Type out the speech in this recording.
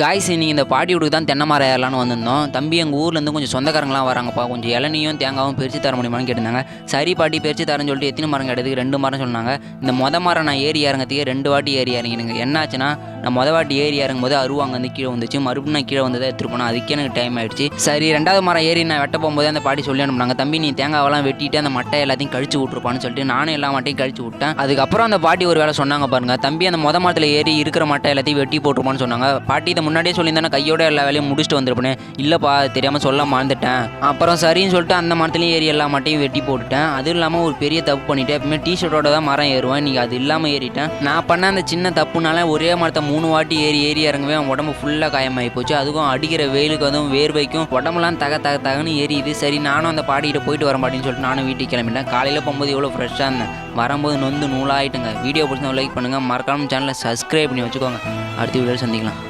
Guys நீங்கள் இந்த பாட்டி வீட்டுக்கு தான் தென்னை மரம் ஏறலான்னு வந்திருந்தோம். தம்பி எங்கள் ஊர்லேருந்து கொஞ்சம் சொந்தக்காரங்களாம் வராங்கப்பா. கொஞ்சம் இளநியும் தேங்காவும் பிரித்து தர முடியுமான்னு கேட்டிருந்தாங்க. சரி பாட்டி பிரித்து தரேன்னு சொல்லிட்டு எத்தனை மரம் கிடையாது ரெண்டு மரம் சொன்னாங்க. இந்த மொத மரம் நான் ஏறி இறங்கறதுக்கே ரெண்டு வாட்டி ஏறி இறங்கினுங்க. என்னாச்சுன்னா நான் மொதல் வாட்டி ஏறி இறங்கும் போது அருவாங்க வந்து கீழே வந்துச்சு. மறுபடியும் நான் கீழே வந்ததை எடுத்துட்டு போனேன். அதுக்கே எனக்கு டைம் ஆயிடுச்சு. சரி ரெண்டாவது மரம் ஏறி நான் வெட்ட போகும்போது அந்த பாட்டி சொல்லி அனுப்புனாங்க. தம்பி நீ தேங்காவெல்லாம் வெட்டிட்டு அந்த மட்டை எல்லாத்தையும் கழிச்சு விட்ருப்பான்னு சொல்லிட்டு நானும் எல்லா மட்டையும் கழிச்சு விட்டேன். அதுக்கப்புறம் அந்த பாட்டி ஒரு வேலை சொன்னாங்க பாருங்க தம்பி அந்த மொத மரத்தில் ஏறி இருக்கிற மட்டை எல்லாத்தையும் வெட்டி போட்டுருப்பான்னு சொன்னாங்க. பாட்டி இதை முன்னாடியே சொல்லியிருந்தேன் கையோட எல்லா வேலையும் முடிச்சுட்டு வந்திருப்பேன். இல்லைப்பா தெரியாமல் சொல்ல மறந்துட்டேன். அப்புறம் சரின்னு சொல்லிட்டு அந்த மரத்துலேயும் ஏறி எல்லா மட்டையும் வெட்டி போட்டுட்டேன். அதுவும் இல்லாமல் ஒரு பெரிய தப்பு பண்ணிட்டேன். எப்பவுமே டிஷர்ட்டோட தான் மரம் ஏறுவேன். நீங்கள் அது இல்லாமல் ஏறிட்டேன். நான் பண்ண அந்த சின்ன தப்புனால ஒரே மரத்தை மூணு வாட்டி ஏறி ஏறி இறங்கவே அவன் உடம்பு ஃபுல்லாக காயமாகி போச்சு. அதுவும் அடிக்கிற வெயிலுக்கு அதுவும் வேர்வைக்கும் உடம்புலாம் தக தக தகன்னு ஏறிது சரி நானும் அந்த பாட்டிகிட்ட போயிட்டு வர மாட்டேன்னு சொல்லிட்டு நானும் வீட்டுக்கு கிளம்பிட்டேன். காலையில் போகும்போது எவ்வளோ ஃப்ரெஷ்ஷாக இருந்தேன். வரும்போது நொந்து நூலாகிட்டுங்க வீடியோ பிடிச்சா லைக் பண்ணுங்கள் மறக்காம சேனலை சப்ஸ்கிரைப் பண்ணி வச்சுக்கோங்க. அடுத்த வீடியோ சந்திக்கலாம்.